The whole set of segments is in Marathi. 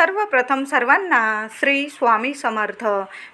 सर्वप्रथम सर्वांना श्री स्वामी समर्थ.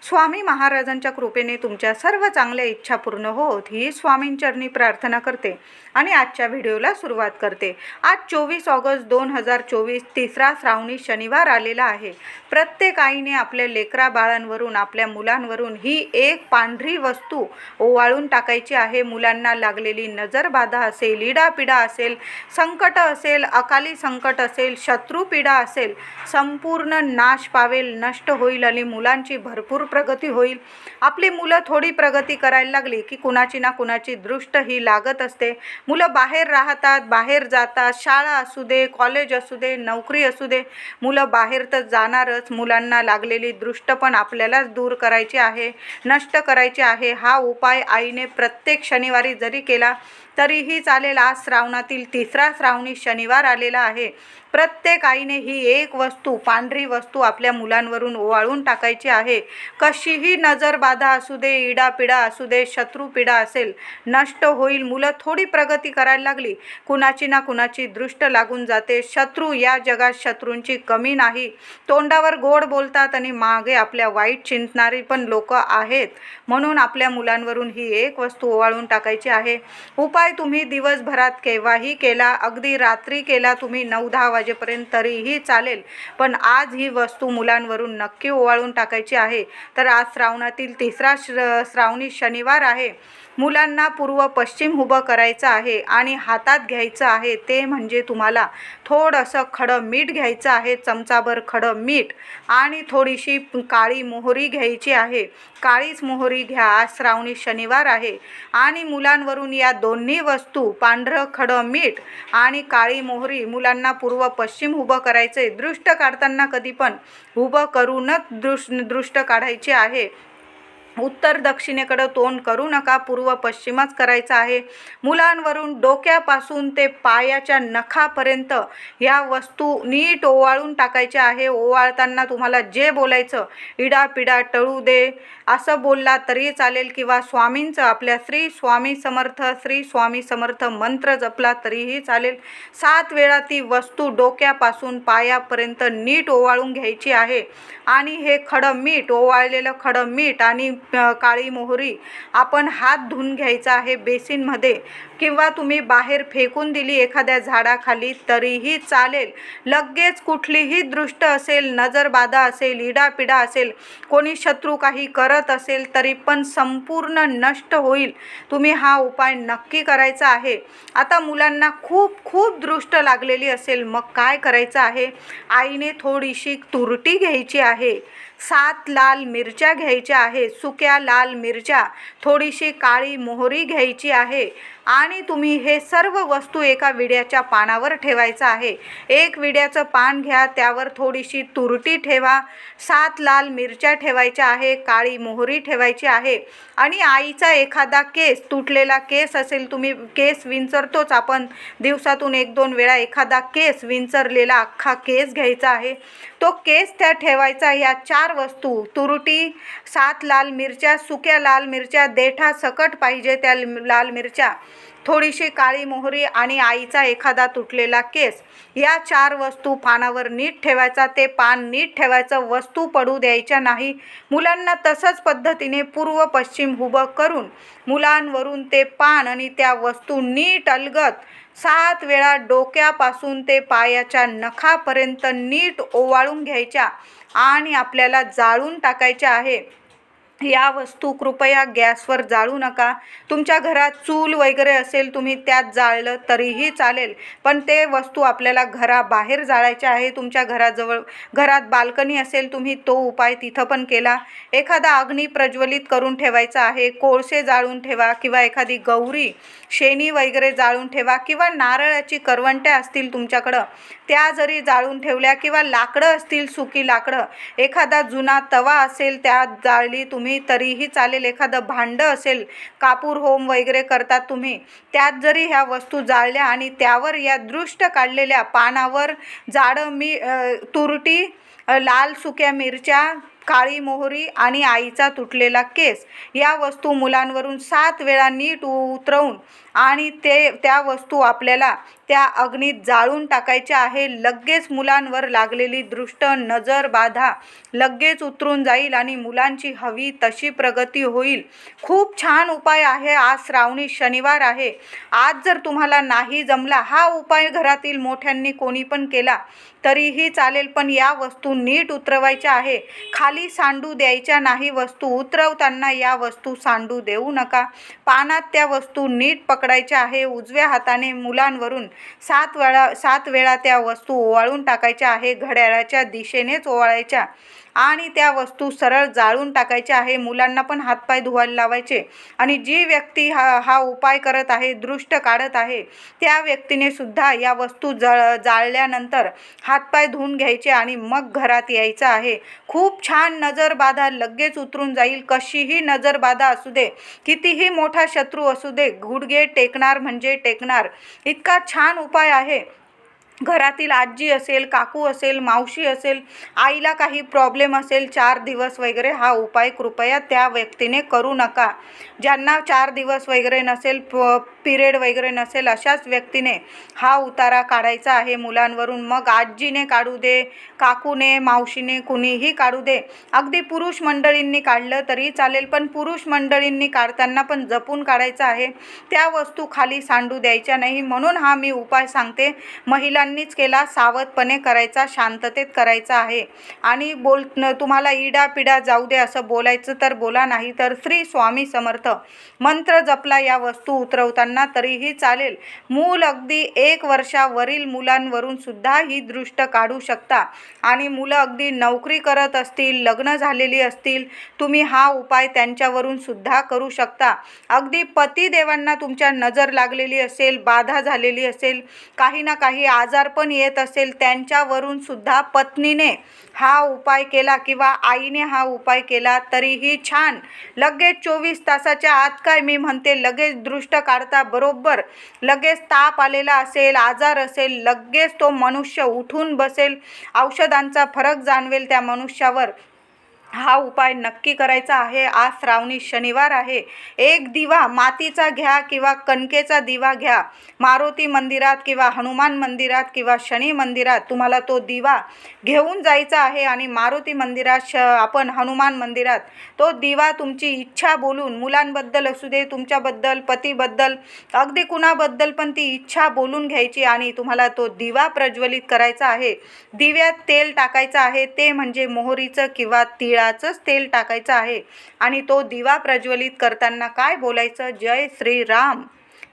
स्वामी महाराजांच्या कृपेने तुमच्या सर्व चांगल्या इच्छा पूर्ण होत ही स्वामींचरणी प्रार्थना करते आणि आजच्या व्हिडिओला सुरुवात करते. आज चोवीस ऑगस्ट दोन हजार चोवीस तिसरा श्रावणी शनिवार आलेला आहे. प्रत्येक आईने आपल्या लेकरा बाळांवरून आपल्या मुलांवरून ही एक पांढरी वस्तू ओवाळून टाकायची आहे. मुलांना लागलेली नजरबाधा असेल इडापिडा असेल संकट असेल अकाली संकट असेल शत्रुपीडा असेल सम संपूर्ण नाश पावेल नष्ट होईल आणि मुलांची भरपूर प्रगती होईल. आपली मुलं थोडी प्रगती करायला लागली की कुणाची ना कुणाची दृष्ट ही लागत असते. मुलं बाहेर राहतात बाहेर जातात शाळा असू दे कॉलेज असू दे नोकरी असू दे. मुलं बाहेर तर जाणारच मुलांना लागलेली दृष्ट पण आपल्यालाच दूर करायची आहे नष्ट करायची आहे. हा उपाय आईने प्रत्येक शनिवारी जरी केला तरीही चालेल. आज श्रावणातील तिसरा श्रावणी शनिवार आलेला आहे. प्रत्येक आईने ही एक वस्तू पांढरी वस्तू आपल्या मुलांवरून ओवाळून टाकायची आहे. कशीही नजरबाधा असू दे इडापिडा असू दे शत्रुपीडा असेल नष्ट होईल मुलं थोडी प्रगती करायला लागली. कुणाची ना कुणाची दृष्ट लागून जाते. शत्रू या जगात शत्रूंची कमी नाही. तोंडावर गोड बोलतात आणि मागे आपल्या वाईट चिंतणारी पण लोक आहेत. म्हणून आपल्या मुलांवरून ही एक वस्तू ओवाळून टाकायची आहे. उपाय तुम्ही दिवसभरात केव्हाही केला अगदी रात्री केला तुम्ही नऊ दहा वाजेपर्यंत तरीही चालेल. पण आज ही वस्तू मुलांवरून नक्की ओवाळून टाकायची आहे. तर आज श्रावणातील तिसरा श्र श्रावणी शनिवार आहे. मुलांना पूर्व पश्चिम उभं करायचं आहे आणि हातात घ्यायचं आहे ते म्हणजे तुम्हाला थोडंसं खडं मीठ घ्यायचं आहे चमचाभर खडं मीठ आणि थोडीशी काळी मोहरी घ्यायची आहे. काळीच मोहरी घ्या आज श्रावणी शनिवार आहे आणि मुलांवरून या दोन्ही वस्तू पांढरं खडं मीठ आणि काळी मोहरी मुलांना पूर्व पश्चिम उभं करायचं आहे दृष्ट काढताना कधी पण उभं करूनच दृश दृष्ट काढायची आहे. उत्तर दक्षिणेकडं तोंड करू नका. पूर्व पश्चिमच करायचं आहे. मुलांवरून डोक्यापासून ते पायाच्या नखापर्यंत या वस्तू नीट ओवाळून टाकायच्या आहे. ओवाळताना तुम्हाला जे बोलायचं इडापिडा टळू दे. असं बोलला तरी चालेल किंवा स्वामींचं आपल्या श्री स्वामी समर्थ श्री स्वामी समर्थ मंत्र जपला तरीही चालेल. सात वेळा ती वस्तू डोक्यापासून पायापर्यंत नीट ओवाळून घ्यायची आहे. आणि हे खडं मीठ ओवाळलेलं खडं मीठ आणि काळी मोहरी आपण हात धुवून घ्यायचा आहे बेसिनमध्ये. किंवा तुम्ही बाहेर फेकून दिली एखाद्या झाडाखाली तरीही चालेल. लगेच कुठलीही दृष्ट असेल नजरबाधा असेल इडापिडा असेल कोणी शत्रू काही करत असेल तरी पण संपूर्ण नष्ट होईल. तुम्ही हा उपाय नक्की करायचा आहे. आता मुलांना खूप खूप दृष्ट लागलेली असेल मग काय करायचं आहे? आईने थोडीशी तुरटी घ्यायची आहे. सात लाल मिरच्या घ्यायच्या आहे सुक्या लाल मिरच्या थोडीशी काळी मोहरी घ्यायची आहे. आणि तुम्ही हे सर्व वस्तू एका विड्याच्या पानावर ठेवायचं आहे. एक विड्याचं पान घ्या त्यावर थोडीशी तुरटी ठेवा सात लाल मिरच्या ठेवायच्या आहे काळी मोहरी ठेवायची आहे. आणि आईचा एखादा केस तुटलेला केस असेल तुम्ही केस विंचरतोच. आपण दिवसातून एक दोन वेळा एखादा केस विंचरलेला अख्खा केस घ्यायचा आहे. तो केस त्या ठेवायचा या चार वस्तू तुरटी सात लाल मिरच्या सुक्या लाल मिरच्या देठा सकट पाहिजे त्या लाल मिरच्या. थोडीशी काळी मोहरी आणि आईचा एखादा तुटलेला केस. या चार वस्तू पानावर नीट ठेवायचा. ते पान नीट ठेवायचं. वस्तू पडू द्यायच्या नाही. मुलांना तसंच पद्धतीने पूर्व पश्चिम उभं करून मुलांवरून ते पान आणि त्या वस्तू नीट अलगत सात वेळा डोक्यापासून ते पायाच्या नखापर्यंत नीट ओवाळून घ्यायच्या आणि आपल्याला जाळून टाकायच्या आहे. या वस्तू कृपया गॅसवर जाळू नका. तुमच्या घरात चूल वगैरे असेल तुम्ही त्यात जाळलं तरीही चालेल. पण ते वस्तू आपल्याला घराबाहेर जाळायच्या आहे तुमच्या घराजवळ घरात बाल्कनी असेल तुम्ही तो उपाय तिथं पण केला. एखादा अग्नी प्रज्वलित करून ठेवायचा आहे कोळसे जाळून ठेवा किंवा एखादी गौरी शेणी वगैरे जाळून ठेवा किंवा नारळाची करवंट्या असतील तुमच्याकडं त्या जरी जाळून ठेवल्या किंवा लाकडं असतील सुकी लाकडं एखादा जुना तवा असेल त्यात जाळली तुम्ही तुम्ही तरीही चालेल. एखादं भांडं असेल कापूर होम वगैरे करतात तुम्ही त्यात जरी ह्या वस्तू जाळल्या आणि त्यावर या दृष्ट काढलेल्या पानावर जाडं मी तुरटी लाल सुक्या मिरच्या काळी मोहरी आणि आईचा तुटलेला केस या वस्तू मुलांवरून सात वेळा नीट उतरवून आणि ते त्या वस्तू आपल्याला त्या अग्नीत जाळून टाकायच्या आहे. लगेच मुलांवर लागलेली दृष्ट नजर बाधा. लगेच उतरून जाईल आणि मुलांची हवी तशी प्रगती होईल. खूप छान उपाय आहे. आज श्रावणी शनिवार आहे. आज जर तुम्हाला नाही जमला हा उपाय घरातील मोठ्यांनी कोणी पण केला तरीही चालेल पण या वस्तू नीट उतरवायच्या आहे. खाली सांडू द्यायच्या नाही वस्तू उतरवताना या वस्तू सांडू देऊ नका. पानात त्या वस्तू नीट पकडायच्या आहे. उजव्या हाताने मुलांवरून सात वेळा सात वेळा त्या वस्तू ओवाळून टाकायच्या आहे घड्याळाच्या दिशेनेच ओवाळायच्या. आणि त्या वस्तू सरळ जाळून टाकायच्या आहे मुलांना पण हातपाय धुवायला लावायचे. आणि जी व्यक्ती हा हा उपाय करत आहे दृष्ट काढत आहे त्या व्यक्तीने सुद्धा या वस्तू जळ जाळल्यानंतर हातपाय धुवून घ्यायचे आणि मग घरात यायचं आहे. खूप छान नजरबाधा लगेच उतरून जाईल. कशीही नजरबाधा असू दे कितीही मोठा शत्रू असू दे गुडघे टेकणार म्हणजे टेकणार. इतका छान छान उपाय आहे. घरातील आजी असेल काकू असेल मावशी असेल आईला काही प्रॉब्लेम असेल चार दिवस वगैरे हा उपाय कृपया त्या व्यक्तीने करू नका. ज्यांना चार दिवस वगैरे नसेल पिरियड वगैरे नसेल अशाच व्यक्तीने हा उतारा काढायचा आहे मुलांवरून. मग आजीने काढू दे काकूने मावशीने कुणीही काढू दे. अगदी पुरुष मंडळींनी काढलं तरी चालेल पण पुरुष मंडळींनी काढताना पण जपून काढायचं आहे. त्या वस्तू खाली सांडू द्यायच्या नाही. म्हणून हा मी उपाय सांगते. महिला पोलिसांनीच केला सावधपणे करायचा शांततेत करायचा आहे. आणि बोल तुम्हाला इडा पिडा जाऊ दे असं बोलायचं तर बोला नाही तर श्री स्वामी समर्थ. मंत्र जपला या वस्तू उतरवताना तरीही चालेल. मूल अगदी एक वर्षावरील मुलांवरून सुद्धा ही दृष्ट काढू शकता. आणि मुलं अगदी नोकरी करत असतील लग्न झालेली असतील तुम्ही हा उपाय त्यांच्यावरून सुद्धा करू शकता. अगदी पतिदेवांना तुमच्या नजर लागलेली असेल बाधा झालेली असेल काही ना काही आजार आजारपण येत असेल त्यांच्यावरून सुद्धा पत्नीने हा उपाय केला किंवा आईने हा उपाय केला तरीही छान. लगेच चोवीस तासाच्या आत काय मी म्हणते लगेच दृष्ट काढता बरोबर. लगेच ताप आलेला असेल आजार असेल लगेच तो मनुष्य उठून बसेल. औषधांचा फरक जाणवेल त्या मनुष्यावर. हा उपाय नक्की करायचा आहे. आज श्रावणी शनिवार आहे. एक दिवा मातीचा घ्या किंवा कणकेचा दिवा घ्या. मारुती मंदिरात किंवा हनुमान मंदिरात किंवा शनी मंदिरात तुम्हाला तो दिवा घेऊन जायचा आहे आणि मारुती मंदिरात श आपण हनुमान मंदिरात तो दिवा तुमची इच्छा बोलून मुलांबद्दल असू दे तुमच्याबद्दल पतीबद्दल अगदी कुणाबद्दल पण ती इच्छा बोलून घ्यायची आणि तुम्हाला तो दिवा प्रज्वलित करायचा आहे. दिव्यात तेल टाकायचं आहे. ते म्हणजे मोहरीचं किंवा तिळाचंच तेल टाकायचं आहे. आणि तो दिवा प्रज्वलित करताना काय बोलायचं? जय श्रीराम.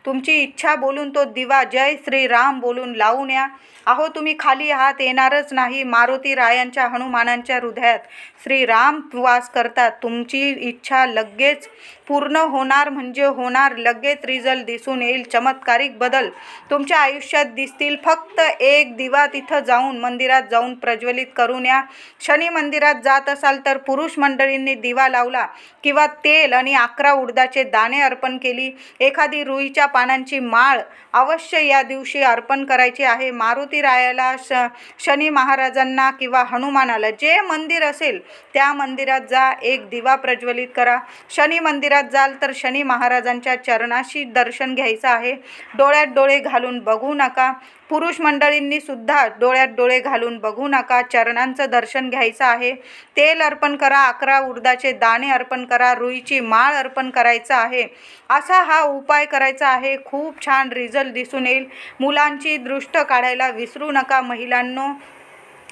तुमची इच्छा बोलून तो दिवा जय श्रीराम बोलून लावून या अहो तुम्ही खाली आहात येणारच नाही. मारुती रायांच्या हनुमानांच्या हृदयात श्रीराम वास करतात. तुमची इच्छा लगेच पूर्ण होणार म्हणजे होणार. लगेच रिझल्ट दिसून येईल. चमत्कारिक बदल. तुमच्या आयुष्यात दिसतील. फक्त एक दिवा तिथं जाऊन मंदिरात जाऊन प्रज्वलित करून या. शनी मंदिरात जात असाल तर पुरुष मंडळींनी दिवा लावला किंवा तेल आणि अकरा उडदाचे दाणे अर्पण केली. एखादी रुईच्या पानांची माळ अवश्य या दिवशी अर्पण करायची आहे. मारुती रायाला श शनी महाराजांना किंवा हनुमानाला जे मंदिर असेल त्या मंदिरात जा. एक दिवा प्रज्वलित करा. शनी मंदिरात जाल तर शनी महाराजांच्या चरणाशी दर्शन घ्यायचं आहे. डोळ्यात डोळे घालून बघू नका. पुरुष मंडळींनी सुद्धा डोळ्यात डोळे घालून बघू नका. चरणांचं दर्शन घ्यायचं आहे. तेल अर्पण करा अकरा उडदाचे दाणे अर्पण करा रुईची माळ अर्पण करायचं आहे. असा हा उपाय करायचा आहे. खूप छान रिझल्ट दिसून येईल. मुलांची दृष्ट काढायला विसरू नका महिलांनो.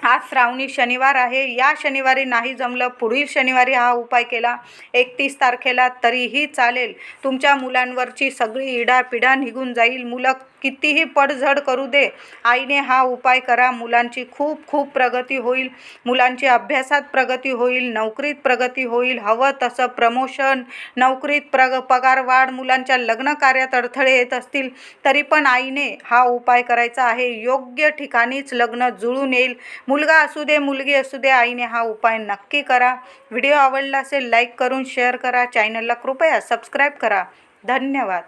आज श्रावणी शनिवार आहे. या शनिवारी नाही जमलं पुढील शनिवारी हा उपाय केला. एकतीस तारखेला तरीही चालेल. तुमच्या मुलांवरची सगळी इडापिडा निघून जाईल. मुलं कितीही पडझड करू दे आईने हा उपाय करा. मुलांची खूप खूप प्रगती होईल. मुलांची अभ्यासात प्रगती होईल नोकरीत प्रगती होईल. हवं तसं प्रमोशन नोकरीत प्रग पगारवाढ मुलांच्या लग्न कार्यात अडथळे येत असतील तरी पण आईने हा उपाय करायचा आहे. योग्य ठिकाणीच लग्न जुळून येईल. मुलगा असू दे मुलगी असू दे आईने हा उपाय नक्की करा. व्हिडिओ आवडला असेल लाईक करून शेअर करा. चॅनलला कृपया सबस्क्राईब करा. धन्यवाद.